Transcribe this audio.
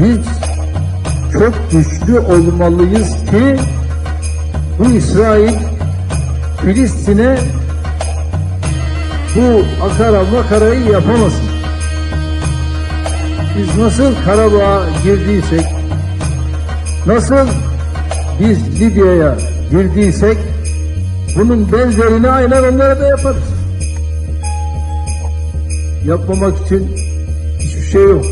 Biz çok güçlü olmalıyız ki bu İsrail Filistin'e bu akara makarayı yapamasın. Biz nasıl Karabağ'a girdiysek, nasıl biz Libya'ya girdiysek, bunun benzerini aynen onlara da yaparız. Yapmamak için hiçbir şey yok.